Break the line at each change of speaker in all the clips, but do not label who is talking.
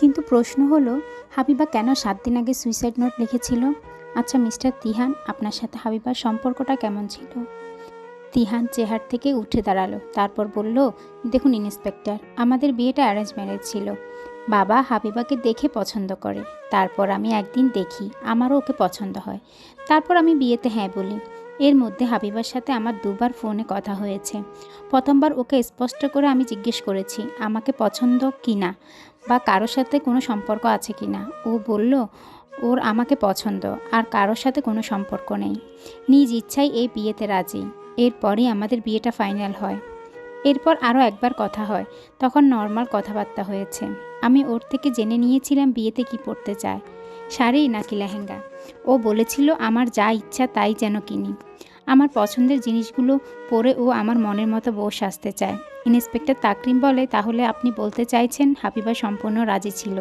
কিন্তু প্রশ্ন হলো, হাবিবা কেন সাত দিন আগে সুইসাইড নোট লিখেছিল? আচ্ছা মিস্টার তিহান, আপনার সাথে হাবিবার সম্পর্কটা কেমন ছিল? তিহান চেহার থেকে উঠে দাঁড়াল, তারপর বলল, দেখুন ইন্সপেক্টর, আমাদের বিয়েটা অ্যারেঞ্জ ম্যারেজ ছিল। বাবা হাবিবাকে দেখে পছন্দ করে। তারপর আমি একদিন দেখি, আমারও ওকে পছন্দ হয়। তারপর আমি বিয়েতে হ্যাঁ বলি। এর মধ্যে হাবিবার সাথে আমার দুবার ফোনে কথা হয়েছে। প্রথমবার ওকে স্পষ্ট করে আমি জিজ্ঞেস করেছি, আমাকে পছন্দ কি না? বা কারোর সাথে কোনো সম্পর্ক আছে কি না? ও বলল, ওর আমাকে পছন্দ, আর কারোর সাথে কোনো সম্পর্ক নেই। নিজ ইচ্ছাই এই বিয়েতে রাজি। এরপরই আমাদের বিয়েটা ফাইনাল হয়। এরপর আরও একবার কথা হয়। তখন নর্মাল কথাবার্তা হয়েছে। আমি ওর থেকে জেনে নিয়েছিলাম বিয়েতে কি পড়তে চায়। শাড়ি নাকি লেহেঙ্গা। ও বলেছিল, আমার যা ইচ্ছা তাই যেন কিনি। আমার পছন্দের জিনিসগুলো পরে ও আমার মনের মতো বউ সাজতে চায়। ইন্সপেক্টর তাকরিম বলে, তাহলে আপনি বলতে চাইছেন হাবিবা সম্পূর্ণ রাজি ছিল।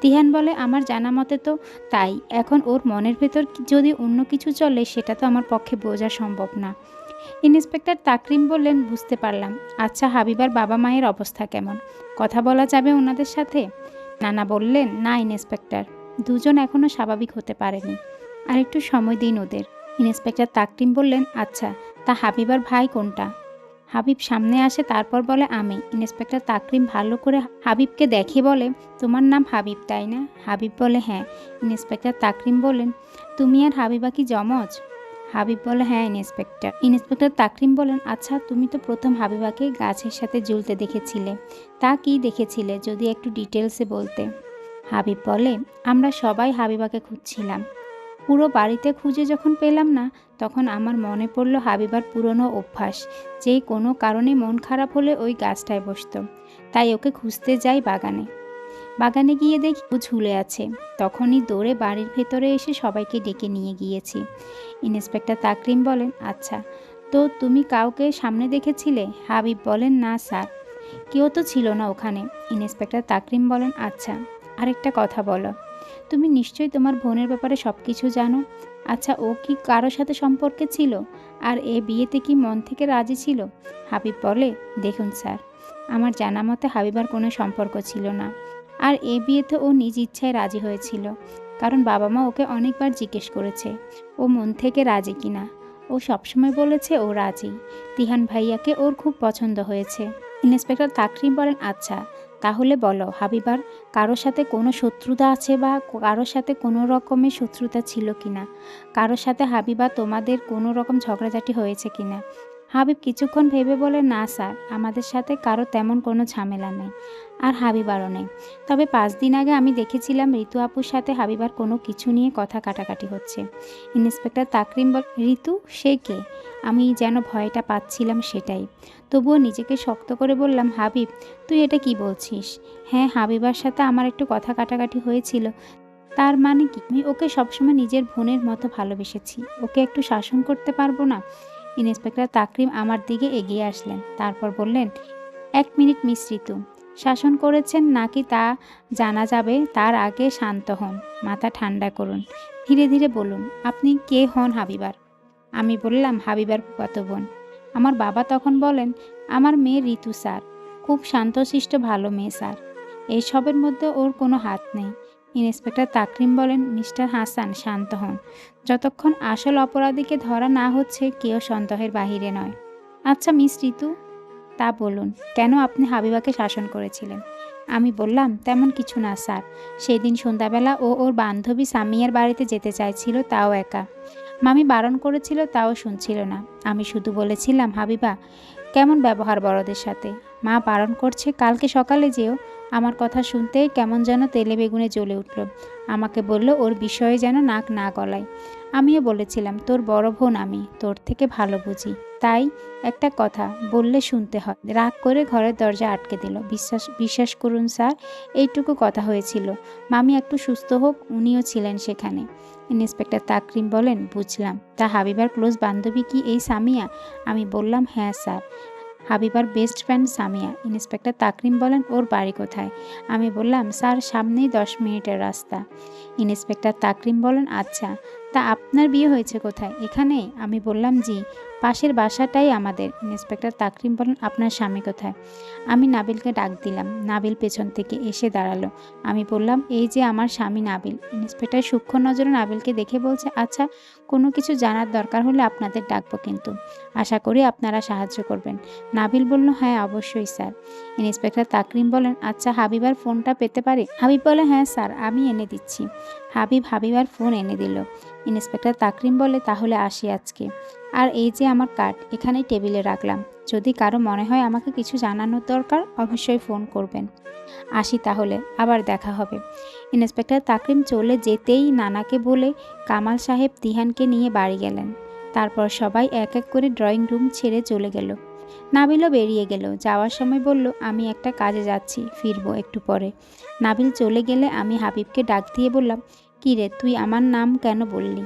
তিহান বলে, আমার জানা মতে তো তাই। এখন ওর মনের ভেতর যদি অন্য কিছু চলে, সেটা তো আমার পক্ষে বোঝা সম্ভব না। ইন্সপেক্টর তাকরিম বললেন, বুঝতে পারলাম। আচ্ছা হাবিবার বাবা মায়ের অবস্থা কেমন? কথা বলা যাবে ওনাদের সাথে? নানা বললেন, না, ইন্সপেক্টর। দুজন এখনও স্বাভাবিক হতে পারেনি। আর একটু সময় দিন ওদের। ইন্সপেক্টর তাকরিম বললেন আচ্ছা তা হাবিবার ভাই কোনটা? হাবিব সামনে আসে, তারপর বলে, আমি। ইন্সপেক্টর তাকরিম ভালো করে হাবিবকে দেখে বলে, তোমার নাম হাবিব, তাই না? হাবিব বলে হ্যাঁ। ইন্সপেক্টর তাকরিম বলেন, তুমি আর হাবিবা কি জমজ হাবিব বলে হ্যাঁ ইন্সপেক্টর। ইন্সপেক্টর তাকরিম বলেন আচ্ছা তুমি তো প্রথম হাবিবাকে গাছের সাথে ঝুলতে দেখেছিলে। তা কি দেখেছিলে, যদি একটু ডিটেলসে বলতে? হাবিব বলে, আমরা সবাই হাবিবাকে খুঁজছিলাম। পুরো বাড়িতে খুঁজে যখন পেলাম না, তখন আমার মনে পড়ল হাবিবার পুরনো অভ্যাস যে কোনো কারণে মন খারাপ হলে ওই গাছটায় বসতো। তাই ওকে খুঁজতে যাই বাগানে। বাগানে গিয়ে দেখি ও ঝুলে আছে। তখনই দৌড়ে বাড়ির ভেতরে এসে সবাইকে ডেকে নিয়ে গিয়েছি। ইন্সপেক্টর তাকরিম বলেন আচ্ছা তো তুমি কাউকে সামনে দেখেছিলে? হাবিব বলেন, না স্যার। কেউ তো ছিল না ওখানে। ইন্সপেক্টর তাকরিম বলেন আচ্ছা। আরেকটা কথা বলো। তুমি নিশ্চয়ই তোমার বোনের ব্যাপারে সব কিছু জানো। আচ্ছা ও কি কারোর সাথে সম্পর্কে ছিল? আর এ বিয়েতে কি মন থেকে রাজি ছিল? হাবিব বলে, দেখুন স্যার, আমার জানা মতে হাবিবার কোনো সম্পর্ক ছিল না। আর এ বিয়েতে ও নিজ ইচ্ছায় রাজি হয়েছিল। কারণ বাবা মা ওকে অনেকবার জিজ্ঞেস করেছে, ও মন থেকে রাজি কিনা ও সবসময় বলেছে, ও রাজি। তিহান ভাইয়াকে ওর খুব পছন্দ হয়েছে। ইন্সপেক্টর তাকরিম বলেন আচ্ছা তাহলে বলো, হাবিবার কারোর সাথে কোনো শত্রুতা আছে বা কারোর সাথে কোনো রকমের শত্রুতা ছিল কিনা? কারোর সাথে হাবিবা, তোমাদের কোনো রকম ঝগড়াঝাটি হয়েছে কিনা? হাবিব কিছুক্ষণ ভেবে বলে, না, স্যার, আমাদের সাথে কারও তেমন কোনো ঝামেলা নেই। আর হাবিবারও নেই। তবে পাঁচ দিন আগে আমি দেখেছিলাম, ঋতু আপুর সাথে হাবিবার কোনো কিছু নিয়ে কথা কাটাকাটি হচ্ছে। ইন্সপেক্টর তাকরিম বল, ঋতু, সে কে? আমি যেন ভয়টা পাচ্ছিলাম সেটাই। তবুও নিজেকে শক্ত করে বললাম, হাবিব, তুই এটা কি বলছিস? হ্যাঁ হাবিবার সাথে আমার একটু কথা কাটাকাটি হয়েছিল। তার মানে কি? আমি ওকে সবসময় নিজের বোনের মতো ভালোবেসেছি। ওকে একটু শাসন করতে পারব না? ইন্সপেক্টর তাকরিম আমার দিকে এগিয়ে আসলেন, তারপর বললেন, এক মিনিট মিস ঋতু, শাসন করেছেন নাকি তা জানা যাবে? তার আগে শান্ত হন, মাথা ঠান্ডা করুন। ধীরে ধীরে বলুন, আপনি কে হন হাবিবার? আমি বললাম, হাবিবার ফুফাতো বোন। আমার বাবা তখন বলেন, আমার মেয়ে ঋতু স্যার। খুব শান্তশিষ্ট, ভালো মেয়ে স্যার। এইসবের মধ্যে ওর কোনো হাত নেই। ইন্সপেক্টর তাকরিম বলেন, মিস্টার হাসান, শান্ত হন। যতক্ষণ আসল অপরাধীকে ধরা না হচ্ছে, কেউ সন্দেহের বাহিরে নয়। আচ্ছা মিস ঋতু। তা বলুন, কেন আপনি হাবিবাকে শাসন করেছিলেন? আমি বললাম, তেমন কিছু না স্যার। সেদিন সন্ধ্যাবেলা ও ওর বান্ধবী সামিয়ার বাড়িতে যেতে চাইছিল, তাও একা। মামি বারণ করেছিল তাও শুনছিল না। আমি শুধু বলেছিলাম, হাবিবা, কেমন ব্যবহার বড়দের সাথে? মা বারণ করছে, কালকে সকালে যেও। আমার কথা শুনতেই কেমন যেন তেলে বেগুনে জ্বলে উঠল। আমাকে বলল, ওর বিষয়ে যেন নাক না গলায়। আমিও বলেছিলাম, তোর বড় বোন আমি, তোর থেকে ভালো বুঝি। তাই একটা কথা বললে শুনতে হয়। রাগ করে ঘরের দরজা আটকে দিল। বিশ্বাস বিশ্বাস করুন স্যার, এইটুকু কথা হয়েছিল। মামি একটু সুস্থ হোক, উনিও ছিলেন সেখানে। ইন্সপেক্টর তাকরিম বলেন, বুঝলাম। তা হাবিবার ক্লোজ বান্ধবী কি এই সামিয়া? আমি বললাম হ্যাঁ sir. হাবিবার best friend Samia. Inspector Takrim বলেন, ওর বাড়ি কোথায়? আমি বললাম, স্যার, সামনেই দশ মিনিটের রাস্তা। ইন্সপেক্টর তাকরিম বলেন আচ্ছা। তা আপনার বিয়ে হয়েছে কোথায়? এখানে? আমি বললাম, জি। পাশের বাসাটাই আমাদের। ইন্সপেক্টর তাকরিম বলেন আপনার স্বামী কোথায়? আমি নাবিলকে ডাক দিলাম। নাবিল পেছন থেকে এসে দাঁড়াল। আমি বললাম, এই যে আমার স্বামী নাবিল। ইন্সপেক্টর সূক্ষ্ম নজরে নাবিলকে দেখে বলছে আচ্ছা কোনো কিছু জানার দরকার হলে আপনাদের ডাকবো কিন্তু। আশা করি আপনারা সাহায্য করবেন। নাবিল বলল হ্যাঁ অবশ্যই, স্যার। ইন্সপেক্টর তাকরিম বলেন আচ্ছা হাবিবার ফোনটা পেতে পারি? হাবিব বলে হ্যাঁ স্যার, আমি এনে দিচ্ছি। হাবিব হাবিবার ফোন এনে দিল। ইন্সপেক্টর তাকরিম বলে, তাহলে আসি আজকে। আর এই যে আমার কার্ড, এখানেই টেবিলে রাখলাম। যদি কারও মনে হয় আমাকে কিছু জানানোর দরকার, অবশ্যই ফোন করবেন। আসি তাহলে, আবার দেখা হবে। ইন্সপেক্টর তাকরিম চলে যেতেই নানাকে বলে কামাল সাহেব তিহানকে নিয়ে বাড়ি গেলেন। তারপর সবাই এক এক করে ড্রয়িং রুম ছেড়ে চলে গেল। নাবিলও বেরিয়ে গেল। যাওয়ার সময় বলল, আমি একটা কাজে যাচ্ছি, ফিরবো একটু পরে। নাবিল চলে গেলে আমি হাবিবকে ডাক দিয়ে বললাম কিরে তুই আমার নাম কেন বললি?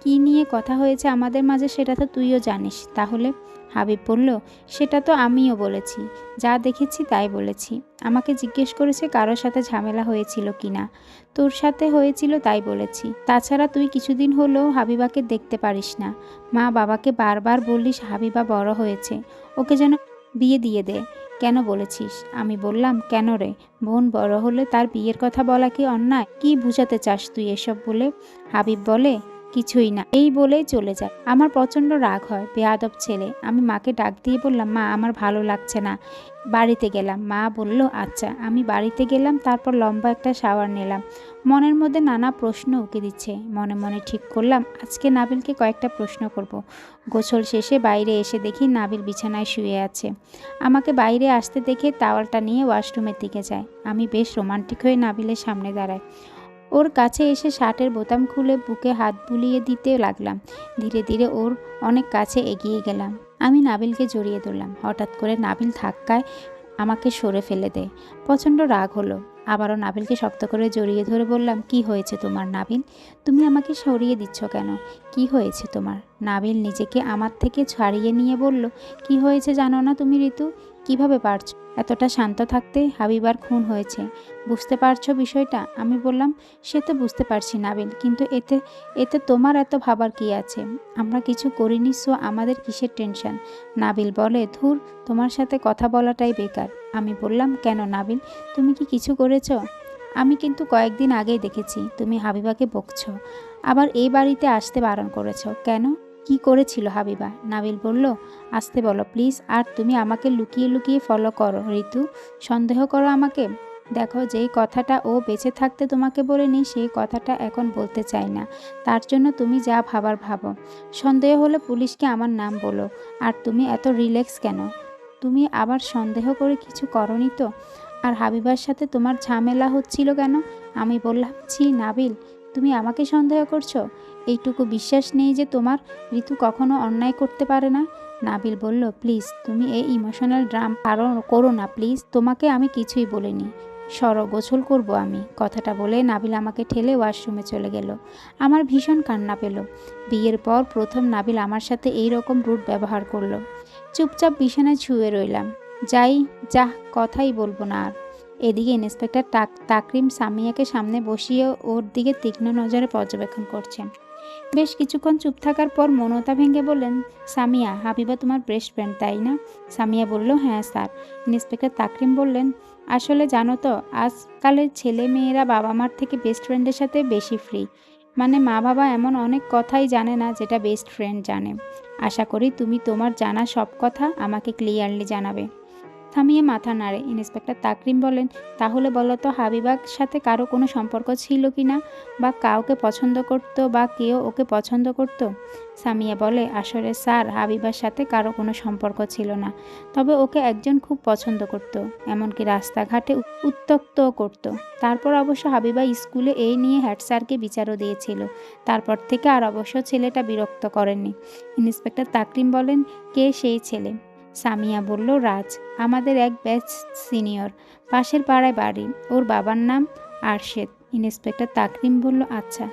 কি নিয়ে কথা হয়েছে আমাদের মাঝে সেটা তো তুইও জানিস। তাহলে? হাবিব বলল, সেটা তো আমিও বলেছি। যা দেখেছি তাই বলেছি। আমাকে জিজ্ঞেস করেছে কারোর সাথে ঝামেলা হয়েছিল কি না। তোর সাথে হয়েছিল তাই বলেছি। তাছাড়া তুই কিছুদিন হলেও হাবিবাকে দেখতে পারিস না। মা বাবাকে বারবার বললিস হাবিবা বড় হয়েছে। ওকে যেন বিয়ে দিয়ে দে। কেন বলেছিস? আমি বললাম, কেন রে? বোন বড় হলে তার বিয়ের কথা বলা কি অন্যায়? কি বুঝাতে চাস তুই এসব বলে? হাবিব বলে কিছুই না। এই বলেই চলে যায়। আমার প্রচণ্ড রাগ হয়। বেয়াদব ছেলে। আমি মাকে ডাক দিয়ে বললাম, মা, আমার ভালো লাগছে না। বাড়িতে গেলাম। মা বলল আচ্ছা। আমি বাড়িতে গেলাম, তারপর লম্বা একটা শাওয়ার নিলাম। মনের মধ্যে নানা প্রশ্ন উকে দিচ্ছে। মনে মনে ঠিক করলাম, আজকে নাবিলকে কয়েকটা প্রশ্ন করব। গোসল শেষে বাইরে এসে দেখি নাবিল বিছানায় শুয়ে আছে। আমাকে বাইরে আসতে দেখে তাওয়ালটা নিয়ে ওয়াশরুমের দিকে যায়। আমি বেশ রোমান্টিক হয়ে নাবিলের সামনে দাঁড়াই। ওর কাছে এসে শার্টের বোতাম খুলে বুকে হাত বুলিয়ে দিতে লাগলাম। ধীরে ধীরে ওর অনেক কাছে এগিয়ে গেলাম। আমি নাবিলকে জড়িয়ে ধরলাম। হঠাৎ করে নাবিল ধাক্কায় আমাকে সরে ফেলে দেয়। প্রচণ্ড রাগ হলো। আবারও নাবিলকে শক্ত করে জড়িয়ে ধরে বললাম, কি হয়েছে তোমার নাবিল? তুমি আমাকে সরিয়ে দিচ্ছ কেন? কি হয়েছে তোমার? নাবিল নিজেকে আমার থেকে ছাড়িয়ে নিয়ে বলল, কি হয়েছে জানো না তুমি, ঋতু? কীভাবে পারছ? এতটা শান্ত থাকতে হাবিবার খুন হয়েছে। বুঝতে পারছ বিষয়টা? আমি বললাম, সে তো বুঝতে পারছি নাবিল, কিন্তু এতে এতে তোমার এত ভাবার কি আছে? আমরা কিছু করিনি, সো আমাদের কিসের টেনশন? নাবিল বলে, ধুর, তোমার সাথে কথা বলাটাই বেকার। আমি বললাম, কেন নাবিল? তুমি কি কিছু করেছ? আমি কিন্তু কয়েকদিন আগেই দেখেছি, তুমি হাবিবাকে বকছ। আবার এই বাড়িতে আসতে বারণ করেছ। কেন? কি করেছিল হাবিবা? নাবিল বলল, আসতে বলো, প্লিজ, আর তুমি আমাকে লুকিয়ে লুকিয়ে ফলো করো। ঋতু, সন্দেহ করো আমাকে। দেখো, যেই কথাটা ও বেঁচে থাকতে তোমাকে বলেনি, সেই কথাটা এখন বলতে চাই না। তার জন্য তুমি যা ভাবার ভাবো। সন্দেহ হলে পুলিশকে আমার নাম বলো। আর তুমি এত রিল্যাক্স কেন? তুমি আবার সন্দেহ করে কিছু করনি তো? আর হাবিবার সাথে তোমার ঝামেলা হচ্ছিল কেন? আমি বললাম, ছি, নাবিল, তুমি আমাকে সন্দেহ করছ? এইটুকু বিশ্বাস নেই যে তোমার ঋতু কখনো অন্যায় করতে পারে না? নাবিল বলল, প্লিজ, তুমি এই ইমোশনাল ড্রাম কারণ করো না, প্লিজ। তোমাকে আমি কিছুই বলিনি। সর গোছল করব আমি। কথাটা বলে নাবিল আমাকে ঠেলে ওয়াশরুমে চলে গেল। আমার ভীষণ কান্না পেল। বিয়ের পর প্রথম নাবিল আমার সাথে এই রকম রুট ব্যবহার করল। চুপচাপ বিছানায় ছুঁয়ে রইলাম। যাই যা কথাই বলব না আর। এদিকে ইন্সপেক্টর তাকরিম সামিয়াকে সামনে বসিয়ে ওর দিকে তীক্ষ্ণ নজরে পর্যবেক্ষণ করছেন বেশ কিছুক্ষণ চুপ থাকার পর মনতা ভেঙে বললেন, সামিয়া, হাবিবা তোমার বেস্ট ফ্রেন্ড তাই না? সামিয়া বলল হ্যাঁ স্যার। ইন্সপেক্টর তাকরিম বললেন, আসলে জানো তো, আজকালের ছেলে মেয়েরা বাবা মার থেকে বেস্ট ফ্রেন্ডের সাথে বেশি ফ্রি মানে মা বাবা এমন অনেক কথাই জানে না যেটা বেস্ট ফ্রেন্ড জানে। আশা করি তুমি তোমার জানা সব কথা আমাকে ক্লিয়ারলি জানাবে। থামিয়ে মাথা নাড়ে। ইন্সপেক্টর তাকরিম বলেন, তাহলে বলো তো, হাবিবার সাথে কারও কোনো সম্পর্ক ছিল কি না? বা কাউকে পছন্দ করতো বা কেউ ওকে পছন্দ করত? সামিয়া বলে, আসলে স্যার, হাবিবার সাথে কারও কোনো সম্পর্ক ছিল না। তবে ওকে একজন খুব পছন্দ করত, এমনকি রাস্তাঘাটে উত্তক্তও করত। তারপর অবশ্য হাবিবা স্কুলে এই নিয়ে হেড স্যারকে বিচারও দিয়েছিল। তারপর থেকে আর অবশ্য ছেলেটা বিরক্ত করেননি। ইন্সপেক্টর তাকরিম বলেন, কে সেই ছেলে? সামিয়া বলল, রাজ, আমাদের এক ব্যাচ সিনিয়র, পাশের পাড়ায় বাড়ি। ওর বাবার নাম আরশেদ। ইন্সপেক্টর তাকরিম বলল আচ্ছা।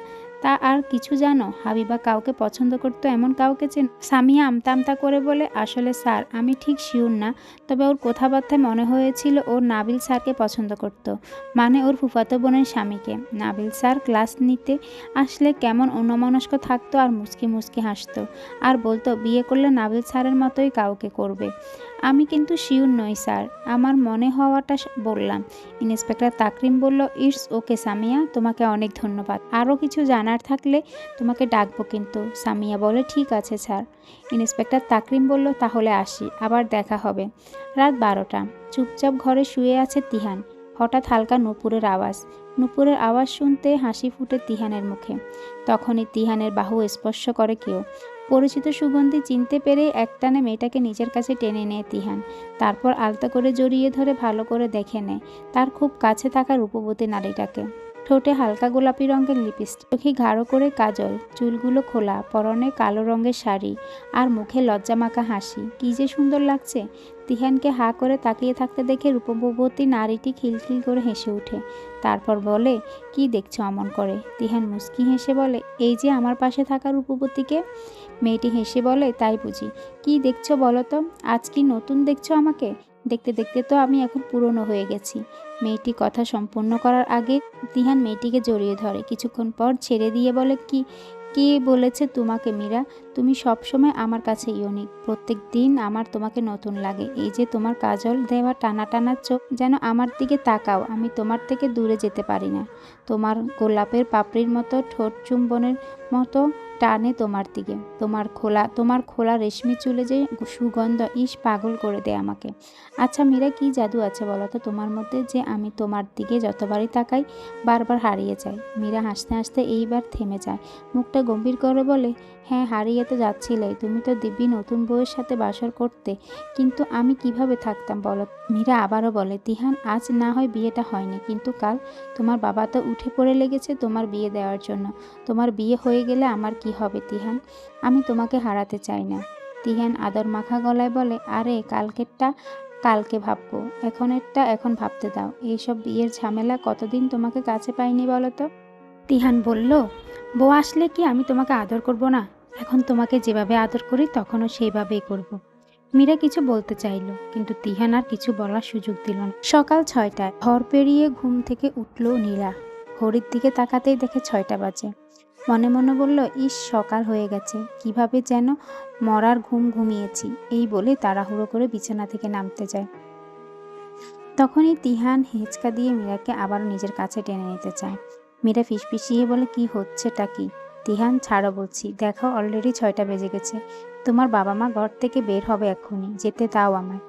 তা আর কিছু জানো? হাবিবা কাউকে পছন্দ করতো এমন কাউকে চেন সামিয়া আমতা আমতা করে বলে, আসলে স্যার, আমি ঠিক শিওর না। তবে ওর কথাবার্তায় মনে হয়েছিল ও নাবিল স্যারকে পছন্দ করত। মানে ওর ফুফাতো বোনের স্বামীকে। নাবিল স্যার ক্লাস নিতে আসলে কেমন অন্যমনস্ক থাকতো আর মুচকি মুচকি হাসতো। আর বলতো, বিয়ে করলে নাবিল স্যারের মতোই কাউকে করবে। আমি কিন্তু শিওর নই, স্যার। আমার মনে হওয়াটা বললাম। ইন্সপেক্টর তাকরিম বলল, ইটস ওকে, সামিয়া। তোমাকে অনেক ধন্যবাদ। আরও কিছু জানার থাকলে তোমাকে ডাকবো কিন্তু। সামিয়া বলে, ঠিক আছে, স্যার। ইন্সপেক্টর তাকরিম বলল, তাহলে আসি। আবার দেখা হবে। রাত বারোটা। চুপচাপ ঘরে শুয়ে আছে তিহান। হঠাৎ হালকা নুপুরের আওয়াজ। নুপুরের আওয়াজ শুনতে হাসি ফুটে তিহানের মুখে। তখনই তিহানের বাহু স্পর্শ করে কেউ। পরিচিত সুগন্ধি চিনতে পেরে একটানে মেয়েটাকে নিজের কাছে টেনে নেয় তিহান। তারপর আলতা করে জড়িয়ে ধরে ভালো করে দেখে নেয়। তার খুব কাছে থাকা রূপবতী নারীটাকে। ঠোঁটে হালকা গোলাপি রঙের লিপস্টিক, চোখে গাঢ় করে কাজল, চুলগুলো খোলা, পরনে কালো রঙের শাড়ি আর মুখে লজ্জামাখা হাসি। কী যে সুন্দর লাগছে। তিহানকে হা করে তাকিয়ে থাকতে দেখে রূপবতী নারীটি খিলখিল করে হেসে ওঠে। তারপর বলে, কি দেখছ অমন করে? তিহান মুস্কি হেসে বলে, এই যে আমার পাশে থাকা রূপবতীকে? মেয়েটি হেসে বলে, তাই বুঝি। কি দেখছ বলো তো? আজ কি নতুন দেখছ আমাকে? দেখতে দেখতে তো আমি এখন পুরনো হয়ে গেছি। মেয়েটি কথা সম্পূর্ণ করার আগে তিহান মেয়েটিকে জড়িয়ে ধরে। কিছুক্ষণ পর ছেড়ে দিয়ে বলে, কি, কে বলেছে তোমাকে মীরা? তুমি সবসময় আমার কাছে ইউনিক। প্রত্যেক দিন আমার তোমাকে নতুন লাগে। এই যে তোমার কাজল দেওয়া টানা টানা চোখ যেন আমার দিকে তাকাও, আমি তোমার থেকে দূরে যেতে পারি না। তোমার গোলাপের পাপড়ির মতো ঠোঁট চুম্বনের মতো টানে তোমার দিকে। তোমার খোলা তোমার খোলা রেশমি চুলে যে সুগন্ধ ইস পাগল করে দেয় আমাকে। আচ্ছা মীরা, কি জাদু আছে বলো তো? তোমার মধ্যে যে আমি তোমার দিকে যতবারই তাকাই, বারবার হারিয়ে যাই মীরা হাসতে হাসতে এইবার থেমে যায়। মুখটা গম্ভীর করে বলে হ্যাঁ হারিয়ে তো যাচ্ছিলে তুমি তো দিব্যি নতুন বউয়ের সাথে বাসর করতে, কিন্তু আমি কীভাবে থাকতাম বলো? মীরা আবারও বলে, তিহান, আজ না হয় বিয়েটা হয়নি, কিন্তু কাল তোমার বাবা তো উঠে পড়ে লেগেছে তোমার বিয়ে দেওয়ার জন্য। তোমার বিয়ে হয়ে গেলে আমার কি হবে তিহান? আমি তোমাকে হারাতে চাই না। তিহান আদর মাখা গলায় বলে, আরে, কালকেরটা কালকে ভাববো, এখনেরটা এখন ভাবতে দাও। এইসব বিয়ের ঝামেলা কতদিন তোমাকে কাছে পাইনি বলো তো? তিহান বলল, বউ আসলে কি আমি তোমাকে আদর করব না? এখন তোমাকে যেভাবে আদর করি, তখনও সেইভাবেই করব। মীরা কিছু বলতে চাইল, কিন্তু তিহান আর কিছু বলার সুযোগ দিল না। সকাল ছয়টায় ঘর পেরিয়ে ঘুম থেকে উঠল নীলা। ঘড়ির দিকে তাকাতেই দেখে ছয়টা বাজে। মনে মনে বলল, ইস, সকাল হয়ে গেছে। কীভাবে যেন মরার ঘুম ঘুমিয়েছি। এই বলে তাড়াহুড়ো করে বিছানা থেকে নামতে যায়। তখনই তিহান হেঁচকা দিয়ে মীরাকে আবার নিজের কাছে টেনে নিতে চায়। মীরা ফিসফিসিয়ে বলে, কি হচ্ছেটা কি? তিহান, ছাড়ো বলছি। দেখো অলরেডি ছয়টা বেজে গেছে। তোমার বাবা মা ঘর থেকে বের হবে এক্ষুনি। যেতে দাও আমায়।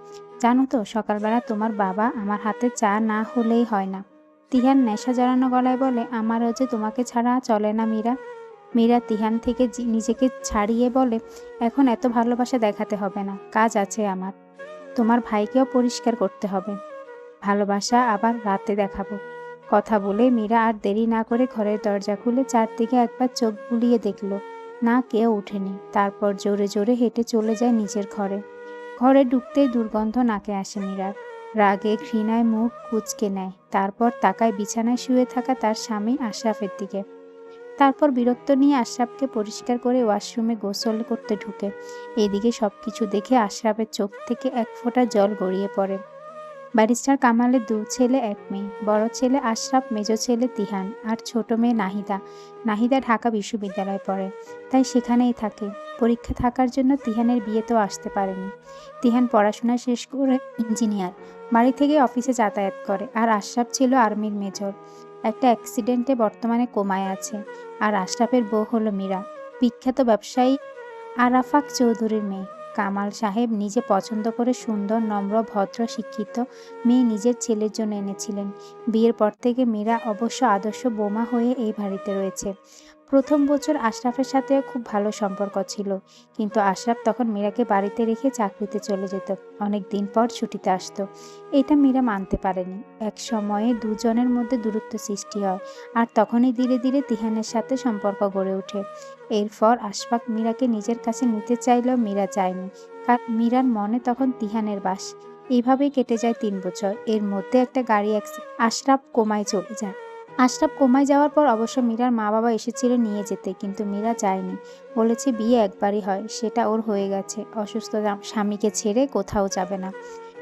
জানো তো, সকালবেলা তোমার বাবা আমার হাতে চা না হলেই হয় না। তিহান নেশা জড়ানো গলায় বলে, আমারও যে তোমাকে ছাড়া চলে না মীরা। মীরা তিহান থেকে নিজেকে ছাড়িয়ে বলে, এখন এত ভালোবাসা দেখাতে হবে না। কাজ আছে আমার। তোমার ভাইকেও পরিষ্কার করতে হবে। ভালোবাসা আবার রাতে দেখাবো। কথা বলে মীরা আর দেরি না করে ঘরের দরজা খুলে চারদিকে একবার চোখ বুলিয়ে দেখল, না কেউ উঠেনি তারপর জোরে জোরে হেঁটে চলে যায় নিজের ঘরে। ঘরে ঢুকতেই দুর্গন্ধ নাকে আসে মীরার। রাগে, ঘৃণায় মুখ কুচকে নেয়। তারপর তাকায় বিছানায় শুয়ে থাকা তার স্বামী আশরাফের দিকে। তারপর বিরক্ত নিয়ে আশরাফকে পরিষ্কার করে ওয়াশরুমে গোসল করতে ঢুকে। এদিকে সব কিছু দেখে আশরাফের চোখ থেকে এক ফোঁটা জল গড়িয়ে পড়ে। ব্যারিস্টার কামালের দু ছেলে, এক মেয়ে। বড় ছেলে আশরাফ, মেজ ছেলে তিহান আর ছোট মেয়ে নাহিদা। নাহিদা ঢাকা বিশ্ববিদ্যালয়ে পড়ে, তাই সেখানেই থাকে। পরীক্ষা থাকার জন্য তিহানের বিয়েতেও আসতে পারেনি। তিহান পড়াশোনা শেষ করে ইঞ্জিনিয়ার, বাড়ি থেকে অফিসে যাতায়াত করে আর আশরাফ ছিল আর্মির মেজর। একটা অ্যাক্সিডেন্টে বর্তমানে কোমায় আছে আর আশরাফের বউ হলো মীরা। বিখ্যাত ব্যবসায়ী আরাফাক চৌধুরীর মেয়ে। কামাল সাহেব নিজে পছন্দ করে সুন্দর, নম্র, ভদ্র, শিক্ষিত মেয়ে নিজের ছেলের জন্য এনেছিলেন। বিয়ের পর থেকে মেয়েরা অবশ্য আদর্শ বোমা হয়ে এই বাড়িতে রয়েছে। প্রথম বছর আশরাফের সাথে খুব ভালো সম্পর্ক ছিল। কিন্তু আশরাফ তখন মীরাকে বাড়িতে রেখে চাকরিতে চলে যেত। অনেক দিন পর ছুটিতে আসতো। এটা মীরা মানতে পারেনি। এক সময়ে দুজনের মধ্যে দূরত্ব সৃষ্টি হয় আর তখনই ধীরে ধীরে তিহানের সাথে সম্পর্ক গড়ে ওঠে। এরপর আশফাক মীরাকে নিজের কাছে নিতে চাইলেও মীরা চায়নি। কারণ মীরার মনে তখন তিহানের বাস। এইভাবেই কেটে যায় তিন বছর। এর মধ্যে একটা গাড়ি আশরাফ কোমায় চলে যায়। আশরাফ কোমায় যাওয়ার পর অবশ্য মীরার মা বাবা এসেছিল নিয়ে যেতে, কিন্তু মীরা যায়নি। বলেছে, বিয়ে একবারই হয়, সেটা ওর হয়ে গেছে। অসুস্থ স্বামীকে ছেড়ে কোথাও যাবে না।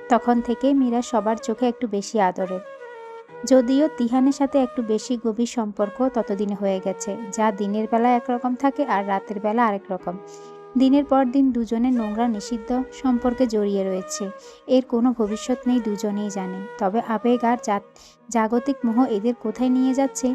তখন থেকে মীরা সবার চোখে একটু বেশি আদরের। যদিও তিহানের সাথে একটু বেশি গভীর সম্পর্ক ততদিনে হয়ে গেছে। যা দিনের বেলা একরকম থাকে আর রাতের বেলা আরেক রকম। দিনের পর দিন দুজনে নোংরা নিষিদ্ধ সম্পর্কে জড়িয়ে রয়েছে। এর কোনো ভবিষ্যৎ নেই, দুজনেই জানে। তবে আবেগ আর জাগতিক মোহ এদের কোথায় নিয়ে যাচ্ছে?